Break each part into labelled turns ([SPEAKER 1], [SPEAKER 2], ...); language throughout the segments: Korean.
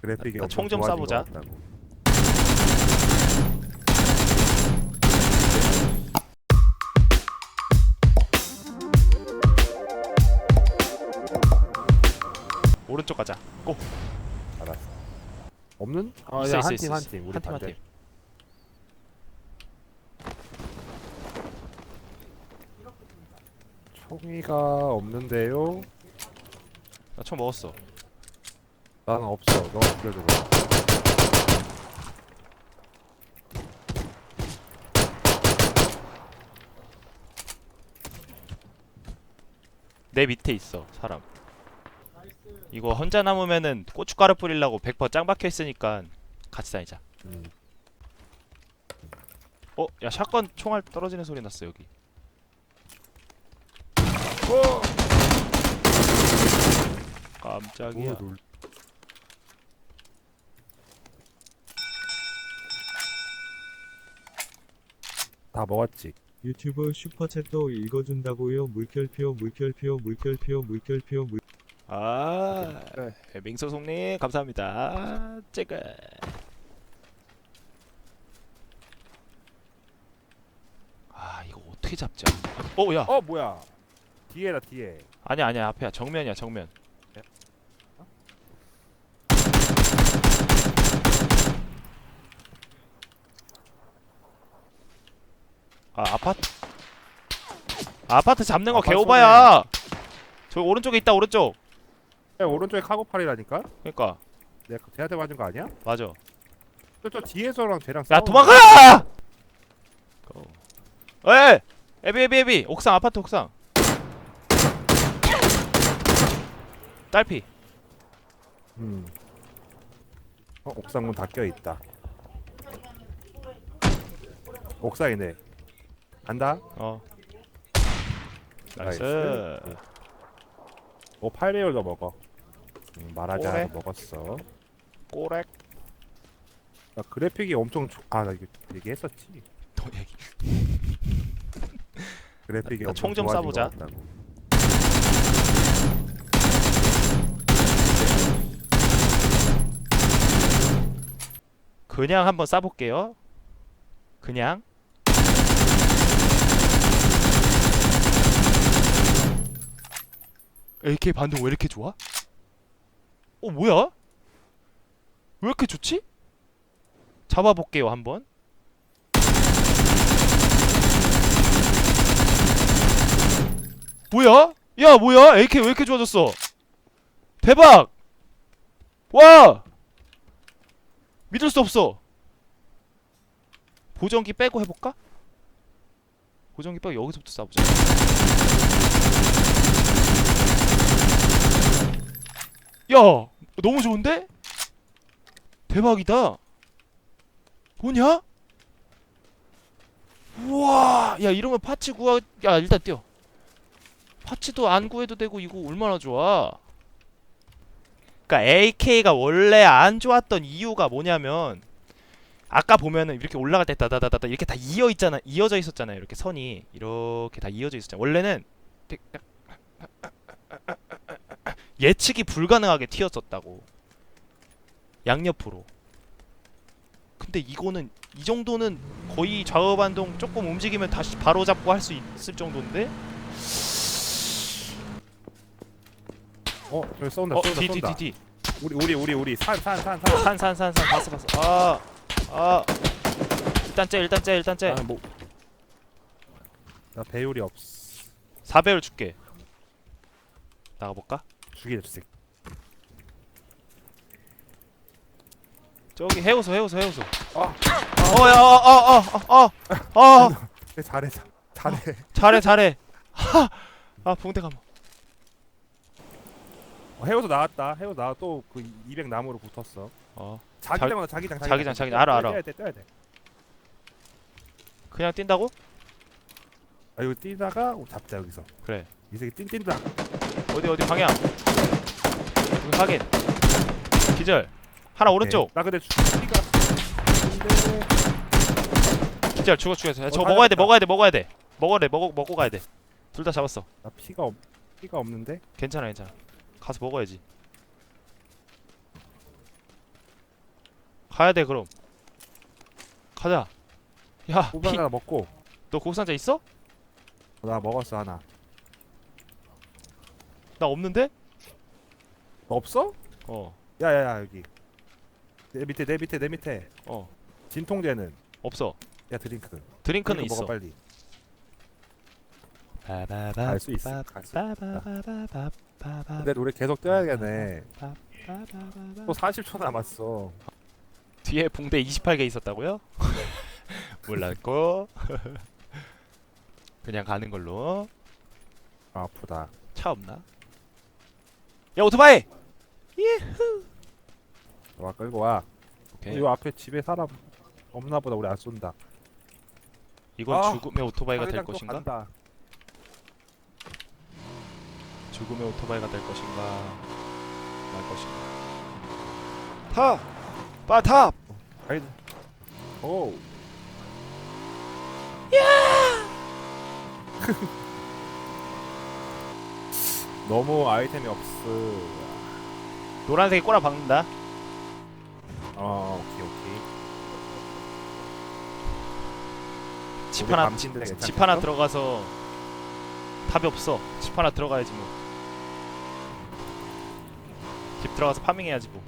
[SPEAKER 1] 그래픽이
[SPEAKER 2] 나
[SPEAKER 1] 엄청
[SPEAKER 2] 총좀
[SPEAKER 1] 좋아진
[SPEAKER 2] 쏴보자.
[SPEAKER 1] 같다고.
[SPEAKER 2] 오른쪽 가자. 고.
[SPEAKER 1] 알았어. 없는? 아,
[SPEAKER 2] 있어,
[SPEAKER 1] 야,
[SPEAKER 2] 있어,
[SPEAKER 1] 한
[SPEAKER 2] 있어,
[SPEAKER 1] 팀, 한
[SPEAKER 2] 있어.
[SPEAKER 1] 팀. 우리
[SPEAKER 2] 한 팀, 한
[SPEAKER 1] 반대.
[SPEAKER 2] 팀.
[SPEAKER 1] 총이가 없는데요.
[SPEAKER 2] 나 총 먹었어.
[SPEAKER 1] 나는 없어. 너가 빌려줘. 그럼.
[SPEAKER 2] 내 밑에 있어 사람. 이거 혼자 남으면은 고춧가루 뿌리려고 100%짱 박혀 있으니까 같이 다니자.
[SPEAKER 1] 음.
[SPEAKER 2] 어, 야 샷건 총알 떨어지는 소리 났어 여기. 깜짝이야.
[SPEAKER 1] 오, 놀- 다 먹었지.
[SPEAKER 3] 유튜브 슈퍼챗도 읽어준다고요. 물결표 물결표 물결표 물결표 물.
[SPEAKER 2] 아, 민소송님 감사합니다. 제가 아 이거 어떻게 잡지? 어, 야,
[SPEAKER 1] 어 뭐야? 뒤에다 뒤에.
[SPEAKER 2] 아니야 아니야 앞에야 정면이야 정면. 아 아파트 아파트 잡는 거
[SPEAKER 1] 아파트
[SPEAKER 2] 개오바야. 저기 오른쪽에 있다 오른쪽.
[SPEAKER 1] 야, 오른쪽에 카고팔이라니까?
[SPEAKER 2] 그러니까
[SPEAKER 1] 내가 쟤한테 맞은 거 아니야?
[SPEAKER 2] 맞아.
[SPEAKER 1] 저 저 뒤에서랑 쟤랑
[SPEAKER 2] 야
[SPEAKER 1] 싸우는
[SPEAKER 2] 도망가! 고. 에! 에비 에비 에비 옥상 아파트 옥상. 딸피.
[SPEAKER 1] 음. 어, 옥상 문 닫혀 있다. 옥상이네. 간다.
[SPEAKER 2] 어. 나이스.
[SPEAKER 1] 나이스. 오 8배율도 먹어. 음, 말하지
[SPEAKER 2] 오래.
[SPEAKER 1] 않아도 먹었어.
[SPEAKER 2] 꼬렉.
[SPEAKER 1] 야, 그래픽이 엄청 좋... 아 나 이거 얘기했었지.
[SPEAKER 2] 또 얘기.
[SPEAKER 1] 그래픽이
[SPEAKER 2] 나
[SPEAKER 1] 엄청
[SPEAKER 2] 총좀
[SPEAKER 1] 좋아진
[SPEAKER 2] 쏴보자.
[SPEAKER 1] 같다고.
[SPEAKER 2] 그냥 한번 쏴볼게요. 그냥. AK 반동 왜 이렇게 좋아? 어 뭐야? 왜 이렇게 좋지? 잡아볼게요 한번. 뭐야? 야 뭐야? AK 왜 이렇게 좋아졌어? 대박! 와! 믿을 수 없어. 보정기 빼고 해볼까? 보정기 빼고 여기서부터 쏴보자. 야, 너무 좋은데? 대박이다. 뭐냐? 우와, 야 이러면 파츠 구하, 야 일단 뛰어. 파츠도 안 구해도 되고 이거 얼마나 좋아? 그러니까 AK가 원래 안 좋았던 이유가 뭐냐면 아까 보면은 이렇게 올라갈 때 다다다다다 이렇게 다 이어 있잖아 이어져 있었잖아요 이렇게 선이 이렇게 다 이어져 있었잖아 원래는 예측이 불가능하게 튀었었다고 양옆으로 근데 이거는 이 정도는 거의 좌우 반동 조금 움직이면 다시 바로 잡고 할 수 있을 정도인데
[SPEAKER 1] 어 저기 쏜다
[SPEAKER 2] 어
[SPEAKER 1] 쏜다 쏜다.
[SPEAKER 2] 뒤뒤
[SPEAKER 1] 우리 우리 우리 우리 산 산 산 산.
[SPEAKER 2] 산산산산 봤어 봤어 아 아 일단 째 일단 째 일단 째
[SPEAKER 1] 나는 뭐. 나 배율이 없어.
[SPEAKER 2] 4배율 줄게 나가 볼까?
[SPEAKER 1] 죽이자 저.
[SPEAKER 2] 저기 해우소 해우소 해우소
[SPEAKER 1] 아.
[SPEAKER 2] 어야 어어어어어 어,
[SPEAKER 1] 그래, 잘해 잘- 잘해.
[SPEAKER 2] 잘해 잘해 아 붕대 감아
[SPEAKER 1] 어, 해우서 나왔다. 해우 나와 또그 200 나무로 붙었어.
[SPEAKER 2] 어
[SPEAKER 1] 자기장 나 자기장
[SPEAKER 2] 자기장, 자기장. 알아, 알아.
[SPEAKER 1] 떼야 돼 떼야 돼.
[SPEAKER 2] 그냥 뛴다고?
[SPEAKER 1] 아 이거 뛰다가 잡자 여기서.
[SPEAKER 2] 그래
[SPEAKER 1] 이 새끼 뛴 뛴다.
[SPEAKER 2] 어디 어디 방향 여기 확인 기절 하나 오른쪽
[SPEAKER 1] 오케이. 나 근데. 근데
[SPEAKER 2] 기절 죽어 죽어 저거
[SPEAKER 1] 어,
[SPEAKER 2] 먹어야 돼. 먹어야 돼 먹어야 돼 먹어야 돼 먹어 먹고 가야 돼둘 다 잡았어
[SPEAKER 1] 나 피가 없 피가 없는데.
[SPEAKER 2] 괜찮아 괜찮아 가서 먹어야지 가야 돼 그럼. 가자. 야,
[SPEAKER 1] 호박
[SPEAKER 2] 피,
[SPEAKER 1] 하나 먹고
[SPEAKER 2] 너 고상자 있어?
[SPEAKER 1] 나 먹었어 하나
[SPEAKER 2] 나 없는데?
[SPEAKER 1] 너 없어?
[SPEAKER 2] 어,
[SPEAKER 1] 야야야 여기 내 밑에 내 밑에 내 밑에
[SPEAKER 2] 어,
[SPEAKER 1] 진통제는
[SPEAKER 2] 없어.
[SPEAKER 1] 야 드링크
[SPEAKER 2] 드링크는
[SPEAKER 1] 드링크
[SPEAKER 2] 있어.
[SPEAKER 1] 먹어 빨리 갈 수 있어 갈 수 근데 우리 계속
[SPEAKER 2] 바바바바바.
[SPEAKER 1] 또 40초 남았어
[SPEAKER 2] 뒤에 붕대 28개 있었다고요? 몰랐고 그냥 가는 걸로
[SPEAKER 1] 아, 아프다
[SPEAKER 2] 차 없나? 야 오토바이!
[SPEAKER 1] 와 끌고 와
[SPEAKER 2] 오케이
[SPEAKER 1] 이 앞에 집에 사람 없나 보다 우리 안 쏜다
[SPEAKER 2] 이건
[SPEAKER 1] 아,
[SPEAKER 2] 죽음의 오토바이가 될 것인가?
[SPEAKER 1] 간다.
[SPEAKER 2] 죽음의 오토바이가 될 것인가 말 것인가 타! 빨리 타!
[SPEAKER 1] 가이드 오 너무 아이템이 없어
[SPEAKER 2] 노란색이 꼬라 박는다
[SPEAKER 1] 어 오케이 오케이
[SPEAKER 2] 집
[SPEAKER 1] 우리
[SPEAKER 2] 하나 집? 하나 들어가서 답이 없어 집 하나 들어가야지 뭐 집 들어가서 파밍해야지 뭐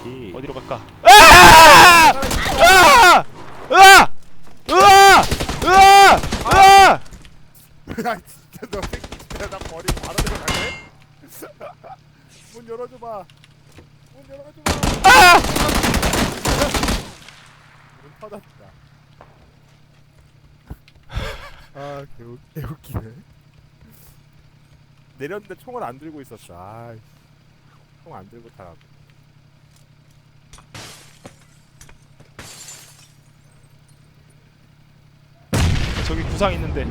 [SPEAKER 1] 오케이
[SPEAKER 2] 어디로 갈까? 으아! 으아! 으아! 으아! 으아! 으아!
[SPEAKER 1] 야 진짜 너 새끼 진짜 나 머리 바로 들어갈래? 문 열어줘봐. 문 열어줘봐.
[SPEAKER 2] 아!
[SPEAKER 1] 문 터졌다. 아 개웃, 개웃기네. 내렸는데 총을 안 들고 있었어. 아 총안 들고 타라고.
[SPEAKER 2] 저기 구상 있는데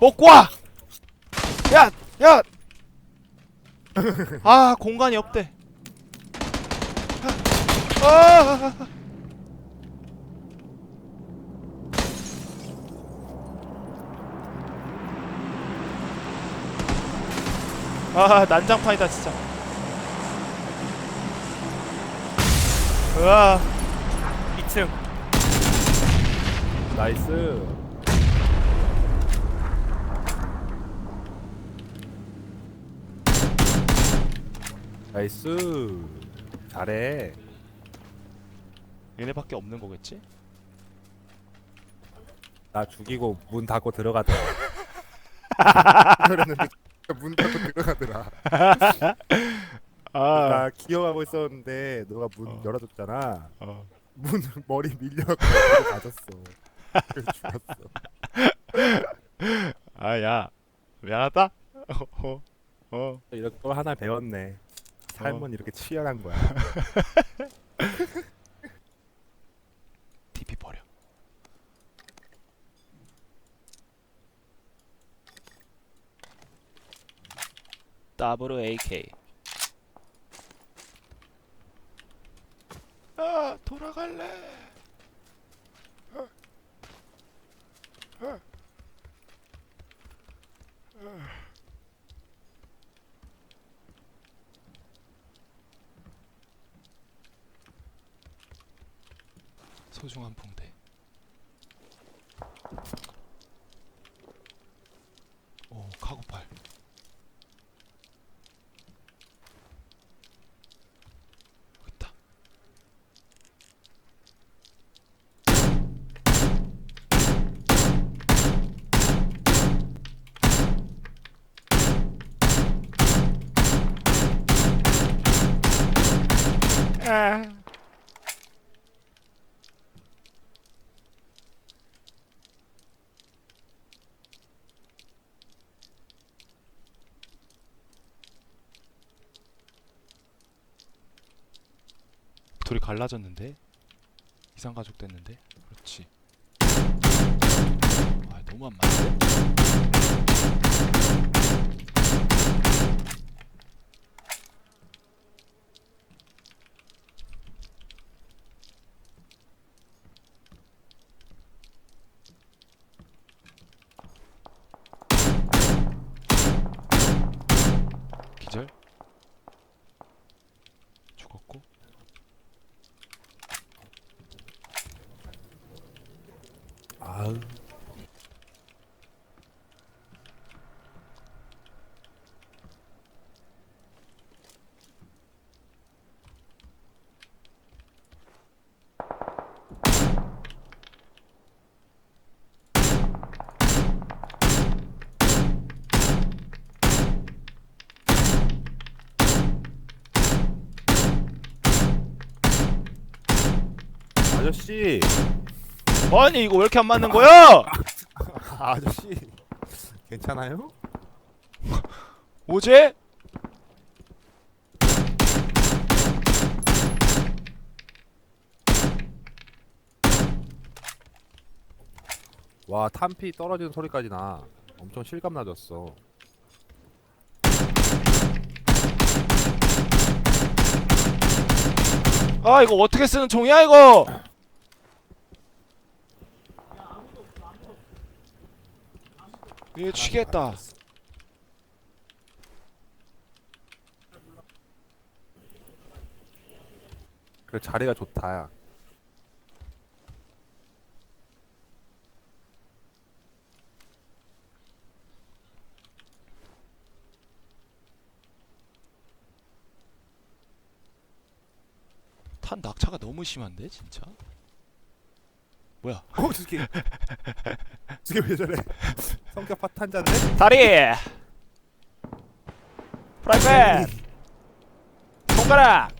[SPEAKER 2] 먹고 와! 야! 야! 아 공간이 없대 아! 아 난장판이다 진짜 으아
[SPEAKER 1] 2층 나이스 나이스 잘해
[SPEAKER 2] 얘네밖에 없는 거겠지?
[SPEAKER 1] 나 죽이고 문 닫고 들어가더라 그랬는데 문 닫고 들어가더라
[SPEAKER 2] 아,
[SPEAKER 1] 나 기어가고 있었는데 너가 문
[SPEAKER 2] 어.
[SPEAKER 1] 열어줬잖아
[SPEAKER 2] 어.
[SPEAKER 1] 문 머리 밀려갖고 들어가졌어 그래서 죽었어
[SPEAKER 2] 아 야 미안하다. 어, 어.
[SPEAKER 1] 이렇게 또 하나 배웠네 삶은 이렇게 치열한 거야
[SPEAKER 2] TP 버려. 더블 AK. 아 돌아갈래. 소중한 붕대. 오 카고팔. 여기 있다. 아. 둘이 갈라졌는데? 이상 가족 됐는데? 그렇지. 아 너무 안 맞는데 기절
[SPEAKER 1] 아저씨
[SPEAKER 2] 아니 이거 왜 이렇게 안 맞는 거야?
[SPEAKER 1] 아저씨 괜찮아요?
[SPEAKER 2] 뭐지?
[SPEAKER 1] 와 탄피 떨어지는 소리까지 나 엄청 실감 나졌어
[SPEAKER 2] 아 이거 어떻게 쓰는 총이야 이거? 얘 취겠다.
[SPEAKER 1] 그 자리가 좋다
[SPEAKER 2] 탄 낙차가 너무 심한데 진짜? 뭐야?
[SPEAKER 1] 어 저기 저게 왜 저래 성격 파탄자네?
[SPEAKER 2] 다리! 프라이팬! 손가락!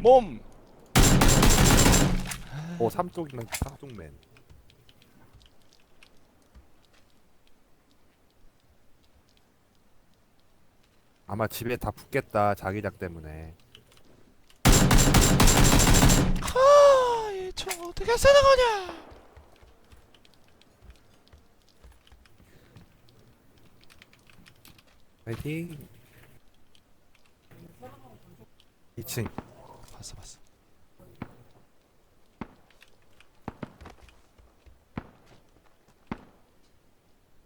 [SPEAKER 2] 몸!
[SPEAKER 1] 오 삼쪽 있는 삼쪽맨 아마 집에 다 붙겠다 자기장 때문에
[SPEAKER 2] 총 어떻게 쓰는 거냐?
[SPEAKER 1] 파이팅 2층
[SPEAKER 2] 봤어 봤어.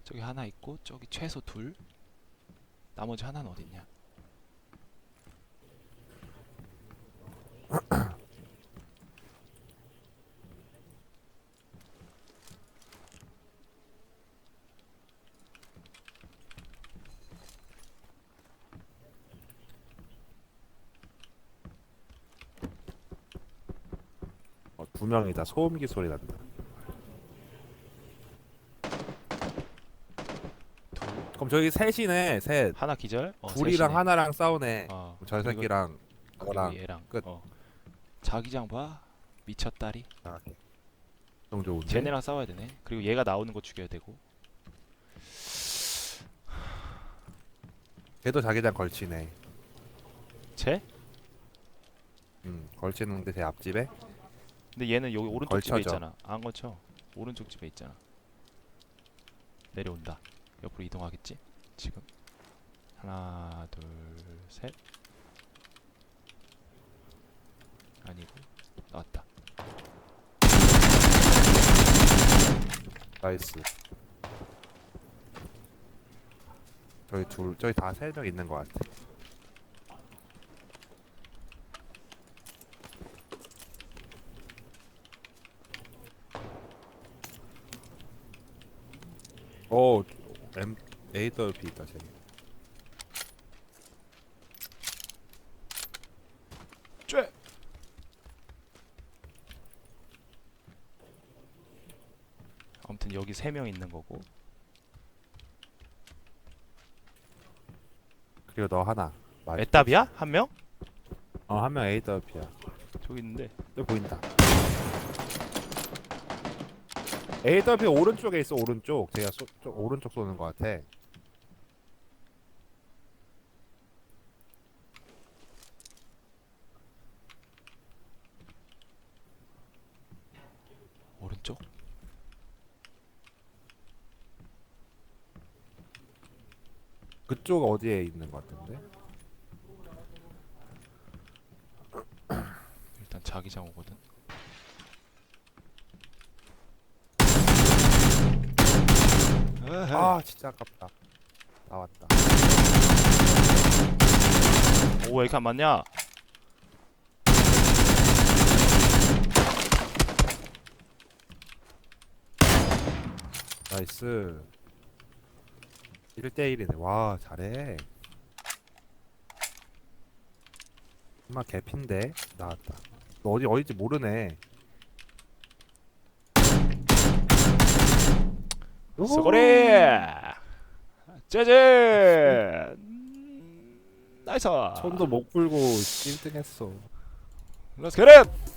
[SPEAKER 2] 저기 하나 있고 저기 최소 둘. 나머지 하나는 어딨냐?
[SPEAKER 1] 명이다 소음기 소리 난다 그럼 저기 셋이네 셋
[SPEAKER 2] 하나 기절. 어,
[SPEAKER 1] 둘이랑
[SPEAKER 2] 셋이네.
[SPEAKER 1] 하나랑 싸우네
[SPEAKER 2] 어,
[SPEAKER 1] 저
[SPEAKER 2] 그리고-
[SPEAKER 1] 새끼랑
[SPEAKER 2] 그리고
[SPEAKER 1] 너랑
[SPEAKER 2] 얘랑
[SPEAKER 1] 끝.
[SPEAKER 2] 어. 자기장 봐. 미쳤다리.
[SPEAKER 1] 아, 정 좋은데
[SPEAKER 2] 쟤네랑 싸워야 되네. 그리고 얘가 나오는 거 죽여야 되고.
[SPEAKER 1] 걔도 자기장 걸치네
[SPEAKER 2] 쟤?
[SPEAKER 1] 음 걸치는데 제 앞집에
[SPEAKER 2] 근데 얘는 여기 오른쪽 집에
[SPEAKER 1] 걸쳐져.
[SPEAKER 2] 있잖아. 안 걸쳐. 오른쪽 집에 있잖아. 내려온다. 옆으로 이동하겠지? 지금. 하나, 둘, 셋. 아니고 나왔다.
[SPEAKER 1] 나이스 저기 둘 저기 다세 명 있는 것 같아 오 M AWP 있다 저기
[SPEAKER 2] 쬐. 아무튼 여기 세 명 있는 거고.
[SPEAKER 1] 그리고 너 하나 맞-
[SPEAKER 2] 애답이야? 한 명?
[SPEAKER 1] 어, 한 명 AWP야.
[SPEAKER 2] 저기 있는데.
[SPEAKER 1] 저 보인다. AWP 오른쪽에 있어, 오른쪽. 제가 쏘, 저 오른쪽 쏘는 것 같아.
[SPEAKER 2] 오른쪽?
[SPEAKER 1] 그쪽 어디에 있는 것 같은데?
[SPEAKER 2] 일단 자기장 오거든.
[SPEAKER 1] 아, 진짜 아깝다. 나왔다.
[SPEAKER 2] 오, 왜 이렇게 안 맞냐?
[SPEAKER 1] 나이스. 1대1이네. 와, 잘해. 엄마 개핀데? 나왔다. 너 어디, 어딘지 모르네.
[SPEAKER 2] 스거리! 재즈! 음, 나이스!
[SPEAKER 1] 손도 못 풀고 1등 했어.
[SPEAKER 2] 렛츠 겟!